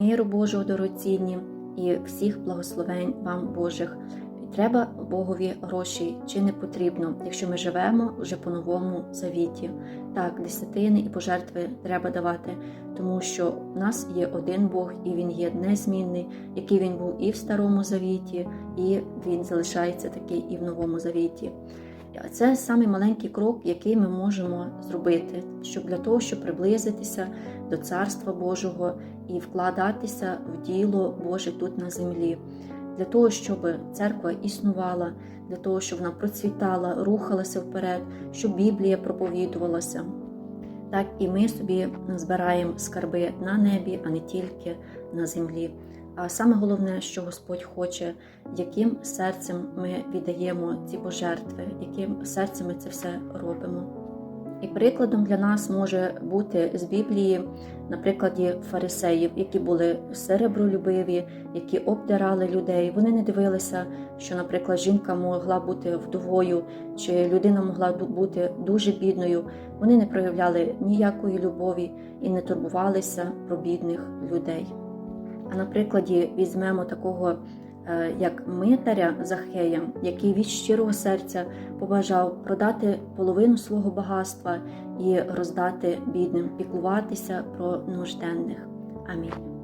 миру Божого дорогоцінні і всіх благословень вам Божих. Треба Богові гроші чи не потрібно, якщо ми живемо вже по новому завіті. Так, десятини і пожертви треба давати, тому що в нас є один Бог, і Він є незмінний, який він був і в старому завіті, і він залишається такий і в новому завіті. Це самий маленький крок, який ми можемо зробити, щоб для того, щоб приблизитися до Царства Божого і вкладатися в діло Боже тут на землі, для того, щоб церква існувала, для того, щоб вона процвітала, рухалася вперед, щоб Біблія проповідувалася. Так і ми собі збираємо скарби на небі, а не тільки на землі. А саме головне, що Господь хоче, яким серцем ми віддаємо ці пожертви, яким серцем ми це все робимо. І прикладом для нас може бути з Біблії, на прикладі фарисеїв, які були серебролюбиві, які обдирали людей. Вони не дивилися, що, наприклад, жінка могла бути вдовою, чи людина могла бути дуже бідною. Вони не проявляли ніякої любові і не турбувалися про бідних людей. А на прикладі візьмемо такого е, як митаря Захея, який від щирого серця побажав продати половину свого багатства і роздати бідним, піклуватися про нужденних. Амінь.